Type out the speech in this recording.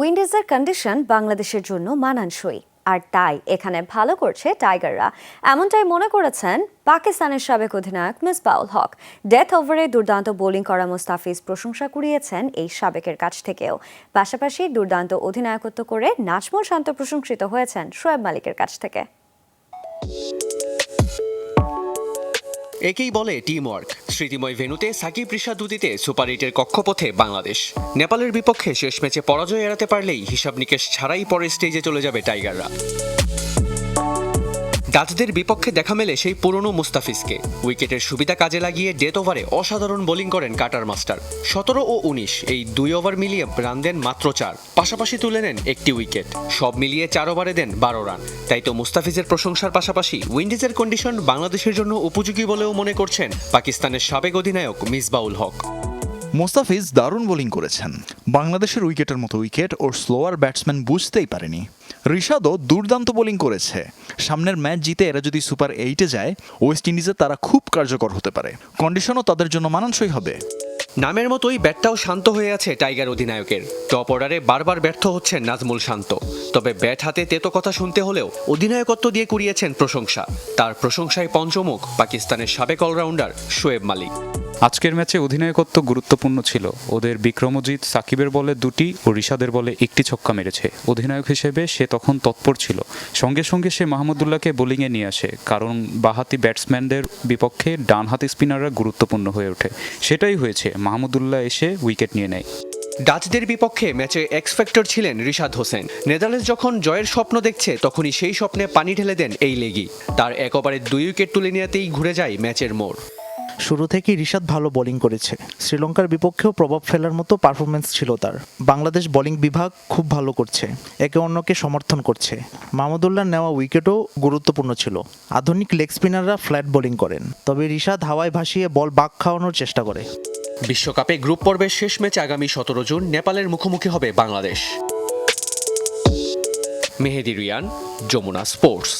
উইন্ডিজের condition বাংলাদেশের জন্য মানানসই। আর তাই এখানে ভালো করছে টাইগাররা। এমনটাই মনে করেছেন পাকিস্তানের সাবেক অধিনায়ক মিসবাউল হক। ডেথ ওভারে দুর্দান্ত বোলিং করা মুস্তাফিজ প্রশংসা কুড়িয়েছেন এই সাবেকের কাছ থেকেও। পাশাপাশি দুর্দান্ত অধিনায়কত্ব করে নাজমুল শান্ত প্রশংসিত হয়েছেন শোয়েব মালিকের কাছ থেকে। একেই বলে টিম ওয়ার্ক স্মৃতিময় ভেনুতে সাকিব রিশা দুদিতে সুপার এইটের কক্ষপথে বাংলাদেশ। নেপালের বিপক্ষে শেষ ম্যাচে পরাজয় এড়াতে পারলেই হিসাব নিকেশ ছাড়াই পরের স্টেজে চলে যাবে টাইগাররা। ডাচদের বিপক্ষে দেখা মেলে সেই পুরনো মুস্তাফিজকে। উইকেটের সুবিধা কাজে লাগিয়ে ডেথ ওভারে অসাধারণ বোলিং করেন কাটার মাস্টার। সতেরো ও উনিশ এই দুই ওভার মিলিয়ে রান দেন মাত্র চার, পাশাপাশি তুলে নেন একটি উইকেট। সব মিলিয়ে চার ওভারে দেন বারো রান। তাই তো মুস্তাফিজের প্রশংসার পাশাপাশি উইন্ডিজের কন্ডিশন বাংলাদেশের জন্য উপযোগী বলেও মনে করছেন পাকিস্তানের সাবেক অধিনায়ক মিসবাউল হক। মোস্তাফিজ দারুণ বোলিং করেছেন। বাংলাদেশের উইকেটের মতো উইকেট ওর স্লোয়ার ব্যাটসম্যান বুঝতেই পারেনি। ঋষাদও দুর্দান্ত বোলিং করেছে। সামনের ম্যাচ জিতে এরা যদি সুপার এইটে যায়, ওয়েস্ট ইন্ডিজে তারা খুব কার্যকর হতে পারে। কন্ডিশনও তাদের জন্য মানানসই হবে। নামের মতোই ব্যাটটাও শান্ত হয়ে আছে টাইগার অধিনায়কের। টপ অর্ডারে বারবার ব্যর্থ হচ্ছেন নাজমুল শান্ত। তবে ব্যাট হাতে তেতো কথা শুনতে হলেও অধিনায়কত্ব দিয়ে কুড়িয়েছেন প্রশংসা। তার প্রশংসায় পঞ্চমুখ পাকিস্তানের সাবেক অলরাউন্ডার শোয়েব মালিক। আজকের ম্যাচে অধিনায়কত্ব গুরুত্বপূর্ণ ছিল। ওদের বিক্রমজিৎ সাকিবের বলে দুটি ও ঋষাদের বলে একটি ছক্কা মেরেছে। অধিনায়ক হিসেবে সে তখন তৎপর ছিল। সঙ্গে সঙ্গে সে মাহমুদুল্লাহকে বোলিংয়ে নিয়ে আসে, কারণ বাহাতি ব্যাটসম্যানদের বিপক্ষে ডানহাতি স্পিনাররা গুরুত্বপূর্ণ হয়ে ওঠে। সেটাই হয়েছে মাহমুদুল্লাহ এসে উইকেট নিয়ে নেয়। ডাচদের বিপক্ষে ম্যাচে এক্সপেক্টর ছিলেন রিশাদ হোসেন। নেদারল্যান্ডস যখন জয়ের স্বপ্ন দেখছে, তখনই সেই স্বপ্নে পানি ঢেলে দেন এই লেগি। তার এক দুই উইকেট তুলে নেওয়াতেই ঘুরে যায় ম্যাচের মোড়। শুরু থেকেই রিশাদ ভালো বোলিং করেছে। শ্রীলঙ্কার বিপক্ষেও প্রভাব ফেলার মতো পারফরমেন্স ছিল তার। বাংলাদেশ বোলিং বিভাগ খুব ভালো করছে, একে অন্যকে সমর্থন করছে। মাহমুদুল্লাহ নেওয়া উইকেটও গুরুত্বপূর্ণ ছিল। আধুনিক লেগ স্পিনাররা ফ্ল্যাট বোলিং করেন, তবে রিশাদ হাওয়ায় ভাসিয়ে বল বাক খাওয়ানোর চেষ্টা করে। বিশ্বকাপে গ্রুপ পর্বের শেষ ম্যাচ আগামী সতেরো জুন নেপালের মুখোমুখি হবে বাংলাদেশ। মেহেদি রিয়ান, যমুনা স্পোর্টস